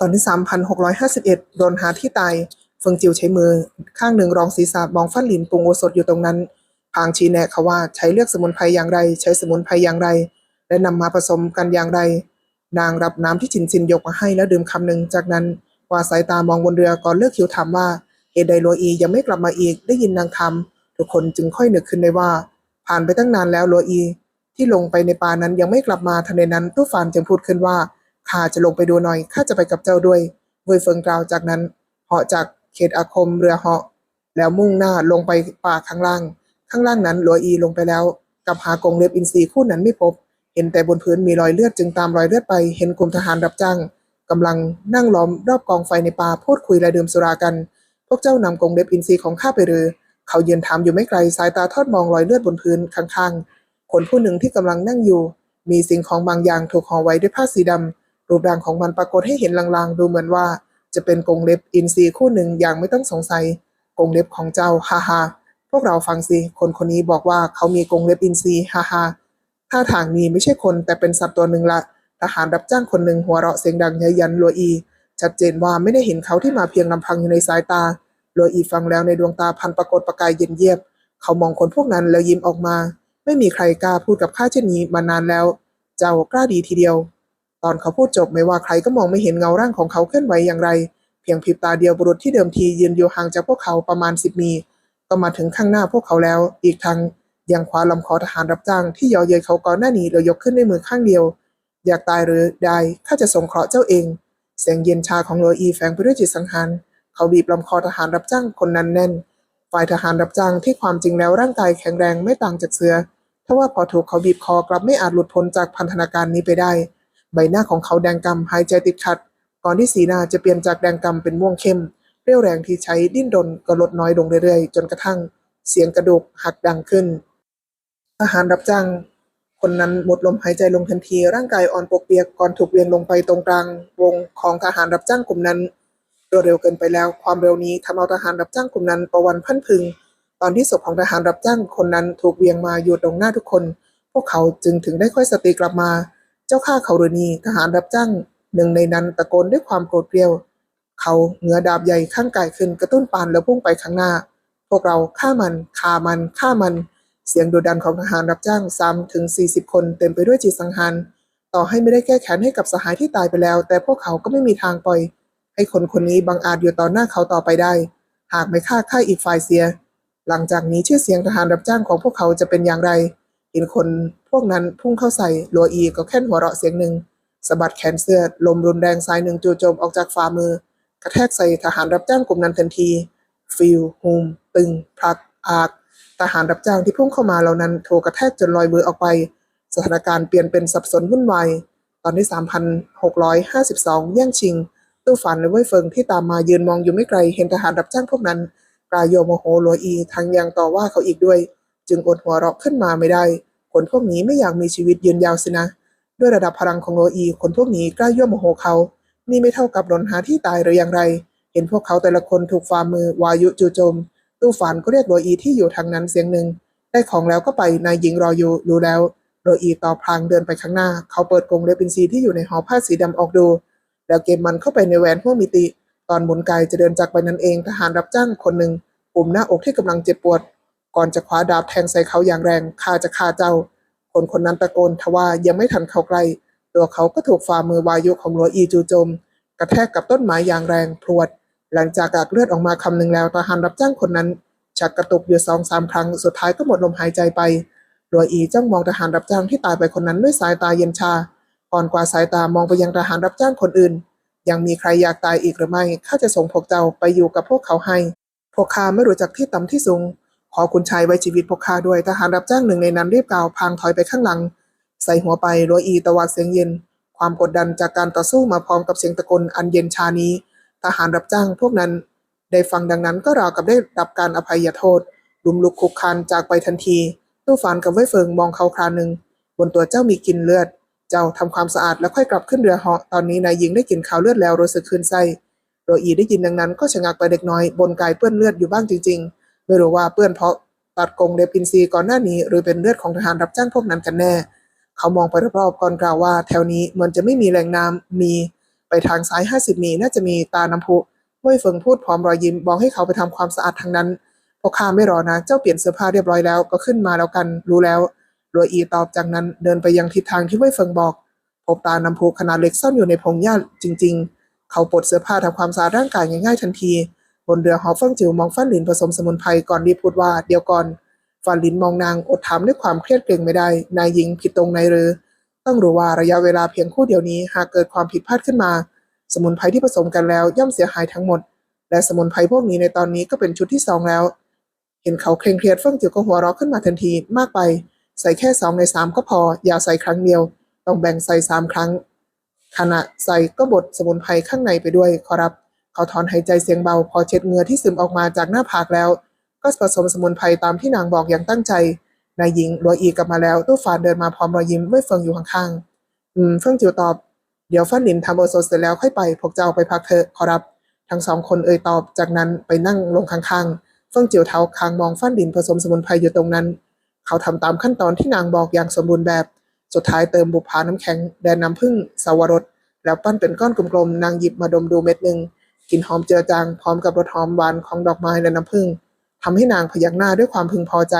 ตอนที่3,651 โดนหาที่ตายเฟิงจิวใช้มือ ข้างหนึ่งรองศีรษะมองฟันหลินปรุงโอสถอยู่ตรงนั้น พางชี้แนะเขาว่าใช้เลือกสมุนไพรอย่างไร ใช้สมุนไพรอย่างไร และนำมาผสมกันอย่างไร นางรับน้ำที่ฉินซินยกมาให้แล้วดื่มคำหนึ่งจากนั้นวาสายตามองบนเรือก่อนเลือกคิวถามว่าเหตุใดโลอียังไม่กลับมาอีกได้ยินนางทำทุกคนจึงค่อยนึกขึ้นได้ว่า ผ่านไปตั้งนานแล้วโลอี ที่ลงไปในป่านั้นยังไม่กลับมาทันใดนั้นตู้ฟานจึงพูดขึ้นว่า ข้าจะลงไปดูหน่อยข้าจะไปกับเจ้าด้วยเวยเฟิงกล่าวจากนั้นเหาะจากเขตอาคมเรือเหาะแล้วมุ่งหน้าลงไปป่าข้างล่าง ข้างล่างนั้นหลัวอีลงไปแล้ว กับหากงเล็บอินทรีคู่นั้นไม่พบ เห็นแต่บนพื้นมีรอยเลือดจึงตามรอยเลือดไป เห็นกลุ่มทหารรับจ้างกำลังนั่งล้อมรอบกองไฟในป่าพูดคุยและดื่มสุรากัน พวกเจ้านำกงเล็บอินทรีของข้าไปหรือ เขาเยืนถามอยู่ไม่ไกลสายตาทอดมองรอยเลือดบนพื้นข้างๆ คนผู้หนึ่งที่กำลังนั่งอยู่ มีสิ่งของบางอย่างถูกห่อไว้ด้วยผ้าสีดำ รูปร่างของมันปรากฏให้เห็นลางๆ ดูเหมือนว่า จะเป็นกงเล็บอินทรีคู่หนึ่งอย่างไม่ต้องสงสัย กงเล็บของเจ้าฮ่าฮ่าพวกเราฟังสิ คนคนนี้บอกว่าเขามีกงเล็บอินทรีฮ่าฮ่าท่าทางนี้ไม่ใช่คนแต่เป็นสัตว์ตัวหนึ่งละทหารรับจ้างคนหนึ่งหัวเราะเสียงดังยันยันลัวอี ชัดเจนว่าไม่ได้เห็นเขาที่มาเพียงลำพังอยู่ในสายตาลัวอีฟังแล้วในดวงตาพันปรากฏประกายเย็นเยียบ เขามองคนพวกนั้นแล้วยิ้มออกมา ไม่มีใครกล้าพูดกับข้าเช่นนี้มานานแล้ว เจ้ากล้าดีทีเดียว ตอนเขาพูดจบไม่ว่าใครก็มองไม่เห็นเงาร่างของเขาเคลื่อนไหวอย่างไร เพียงพริบตาเดียวบุรุษที่เดิมทียืนอยู่ห่างจากพวกเขาประมาณสิบมีก็มาถึงข้างหน้าพวกเขาแล้ว อีกทั้งยังคว้าลำคอทหารรับจ้างที่ย่อเยยเขาก่อนหน้านี้แล้วยกขึ้นด้วยมือข้างเดียว อยากตายหรือได้ข้าจะสงเคราะห์เจ้าเอง เสียงเย็นชาของโรอีแฝงไปด้วยจิตสังหารเขาบีบลำคอทหารรับจ้างคนนั้นแน่น ฝ่ายทหารรับจ้างที่ความจริงแล้วร่างกายแข็งแรงไม่ต่างจากเสือทว่าพอถูกเขาบีบคอกลับไม่อาจหลุดพ้นจากพันธนาการนี้ไปได้ ใบหน้าของเขาแดงกำหายใจติดขัด ก่อนที่สีหน้าจะเปลี่ยนจากแดงกำเป็นม่วงเข้ม เรี่ยวแรงที่ใช้ดิ้นรนก็ลดน้อยลงเรื่อยๆ จนกระทั่ง เสียงกระดูกหักดังขึ้นทหารรับจ้างคนนั้นหมดลมหายใจลงทันที ร่างกายอ่อนปวกเปียกก่อนถูกเวียงลงไปตรงกลาง วงของทหารรับจ้างกลุ่มนั้นรวดเร็วเกินไปแล้ว ความเร็วนี้ทำเอาทหารรับจ้างกลุ่มนั้นประวันพันพึง ตอนที่ศพของทหารรับจ้างคนนั้นถูกเวียงมาอยู่ตรงหน้าทุกคน พวกเขาจึงถึงได้ค่อยสติกลับมา เจ้าข้าเขาเรนีทหารรับจ้างหนึ่งในนั้นตะโกนด้วยความโกรธเกรียว เขาเหงือดาบใหญ่ข้างกายขึ้นกระตุ้นปานแล้วพุ่งไปข้างหน้า พวกเราฆ่ามันฆ่ามันฆ่ามัน เสียงดุดันของทหารรับจ้างซ้ำถึง40คนเต็มไปด้วยจิตสังหาร ต่อให้ไม่ได้แก้แค้นให้กับสหายที่ตายไปแล้ว แต่พวกเขาก็ไม่มีทางปล่อย ให้คนคนนี้บังอาจอยู่ต่อหน้าเขาต่อไปได้ หากไม่ฆ่าฆ่าอีกฝ่ายเสีย หลังจากนี้ชื่อเสียงทหารรับจ้างของพวกเขาจะเป็นอย่างไร เห็นคนพวกนั้นพุ่งเข้าใส่ลัวอีก็แค่นหัวเราะเสียงหนึ่งสะบัดแขนเสื้อลมรุนแรงสายหนึ่งจู่โจมออกจากฝ่ามือ กระแทกใส่ทหารรับจ้างกลุ่มนั้นทันที ฟิลฮูมตึงผลักอากทหารรับจ้างที่พุ่งเข้ามาเหล่านั้นถูกกระแทกจนลอยมือออกไป สถานการณ์เปลี่ยนเป็นสับสนวุ่นวายตอนที่ 3,652 แย่งชิง ตู้ฝันและเว่ยเฟิงที่ตามมายืนมองอยู่ไม่ไกล เห็นทหารรับจ้างพวกนั้นกลายโยโมโหหลัวอีทั้งยังต่อว่าเขาอีกด้วย จึงอดหัวเราะขึ้นมาไม่ได้ คนพวกนี้ไม่อยากมีชีวิตยืนยาวสินะ ด้วยระดับพลังของโลอี คนพวกนี้กล้ายั่วโมโหเขา นี่ไม่เท่ากับหลนหาที่ตายหรืออย่างไร เห็นพวกเขาแต่ละคนถูกฝ่ามือวายุจู่โจม ตู้ฝันก็เรียกโลอีที่อยู่ทางนั้นเสียงหนึ่ง ได้ของแล้วก็ไป นายหญิงรออยู่รู้แล้ว โลอีต่อพลางเดินไปข้างหน้า เขาเปิดกรงเลปินซีที่อยู่ในหอผ้าสีดำออกดู แล้วเกมมันเข้าไปในแหวนห้วมิติ ตอนหมุนกายจะเดินจากไปนั้นเองทหารรับจ้างคนหนึ่งปุ่มหน้าอกที่กำลังเจ็บปวด ก่อนจะคว้าดาบแทงใส่เขาอย่างแรงข้าจะฆ่าเจ้า คนคนนั้นตะโกนทว่ายังไม่ทันเข้าใกล้ตัวเขาก็ถูกฝ่ามือวายุของหลัวอีจูโจม กระแทกกับต้นไม้อย่างแรงพรวด หลังจากกากเลือดออกมาคำหนึ่งแล้วทหารรับจ้างคนนั้น ชักกระตุกอยู่สองสามครั้งสุดท้ายก็หมดลมหายใจไปหลัวอีจ้องมองทหารรับจ้างที่ตายไปคนนั้นด้วยสายตาเย็นชาก่อนกว่าสายตามองไปยังทหารรับจ้างคนอื่น ยังมีใครอยากตายอีกหรือไม่ข้าจะส่งพวกเจ้าไปอยู่กับพวกเขาให้ พวกข้าไม่รู้จักที่ต่ำที่สูง ขอคุณชายไว้ชีวิตพวกข้าด้วยทหารรับจ้างหนึ่งในนั้นรีบกล่าวพางถอยไปข้างหลัง ใส่หัวไปโรยอีตะวัดเสียงเย็น ความกดดันจากการต่อสู้มาพร้อมกับเสียงตะโกนอันเย็นชานี้ ทหารรับจ้างพวกนั้น ได้ฟังดังนั้นก็ราวกับได้รับการอภัยโทษลุมลุกคุกคานจากไปทันทีตู้ฟานกับไว้เฟิงมองเขาคราหนึ่ง บนตัวเจ้ามีกลินเลือด เจ้าทำความสะอาดแล้วค่อยกลับขึ้นเรือเหาะตอนนี้นายหญิงได้กลินข่าวเลือดแล้วรู้สึกคืนไส้โรอีได้ยินดังนั้นก็ชะงักไปเด็กน้อยบนกายเปื้อนเลือดอยู่บ้างจริง ๆ ไม่รู้ว่าเปื้อนเพราะตัดกรงเลปินซีก่อนหน้านี้ หรือเป็นเลือดของทหารรับจ้างพวกนั้นกันแน่ เขามองไปรอบๆก่อนกล่าวว่า แถวนี้เหมือนจะไม่มีแหล่งน้ำมีไปทางซ้ายห้าสิบมีน่าจะมีตาน้ำพุเว่ยเฟิงพูดพร้อมรอยยิ้มบอกให้เขาไปทำความสะอาดทางนั้นพอข้าไม่รอนะ เจ้าเปลี่ยนเสื้อผ้าเรียบร้อยแล้วก็ขึ้นมาแล้วกัน รู้แล้วรัวอีตอบจากนั้นเดินไปยังทิศทางที่เว่ยเฟิงบอก พบตาน้ำพุขนาดเล็กซ่อนอยู่ในพงหญ้าจริง ๆ เขาปลดเสื้อผ้าทำความสะอาดร่างกายง่ายๆทันที บนเรือหอเฟิงจิ๋วมองฟันหลินผสมสมุนไพรก่อนรีบพูดว่าเดี๋ยวก่อนฟันหลินมองนางอดถามด้วยความเครียดเกรงไม่ได้ นายหญิงผิดตรงไหนหรือ ต้องรู้ว่าระยะเวลาเพียงคู่เดียวนี้ หากเกิดความผิดพลาดขึ้นมา สมุนไพรที่ผสมกันแล้วย่อมเสียหายทั้งหมด และสมุนไพรพวกนี้ในตอนนี้ก็เป็นชุดที่สองแล้ว เห็นเขาเคร่งเครียดเฟิ่งจิ๋วก็หัวเราะขึ้นมาทันทีมากไป ใส่แค่สองในสามก็พอ อย่าใส่ครั้งเดียว ต้องแบ่งใส่สามครั้งขณะใส่ก็บดสมุนไพรข้างในไปด้วยขอรับ เขาถอนหายใจเสียงเบา พอเช็ดเหงื่อที่ซึมออกมาจากหน้าผากแล้ว ก็ผสมสมุนไพรตามที่นางบอกอย่างตั้งใจนายหญิงรัวอีกลับมาแล้วตู้ฝานเดินมาพร้อมรอยยิ้มเมื่อเฟิงอยู่ข้างๆอืมเฟิงจิวตอบเดี๋ยวฟันหลินทำโอโซเสร็จแล้วค่อยไปพวกเจ้าไปพักเถอะขอรับทั้งสองคนเอ่ยตอบจากนั้นไปนั่งลงข้างๆเฟิงจิวเท้าคางมองฟันหลินผสมสมุนไพรอยู่ตรงนั้น เขาทำตามขั้นตอนที่นางบอกอย่างสมบูรณ์แบบ สุดท้ายเติมบุปผาน้ำแข็งแดนน้ำผึ้งสาวรสแล้วปั้นเป็นก้อนกลมๆนางหยิบมาดมดูเม็ดหนึ่ง กลิ่นหอมเจือจางพร้อมกับรสหอมหวานของดอกไม้และน้ำผึ้งทำให้นางพยักหน้าด้วยความพึงพอใจ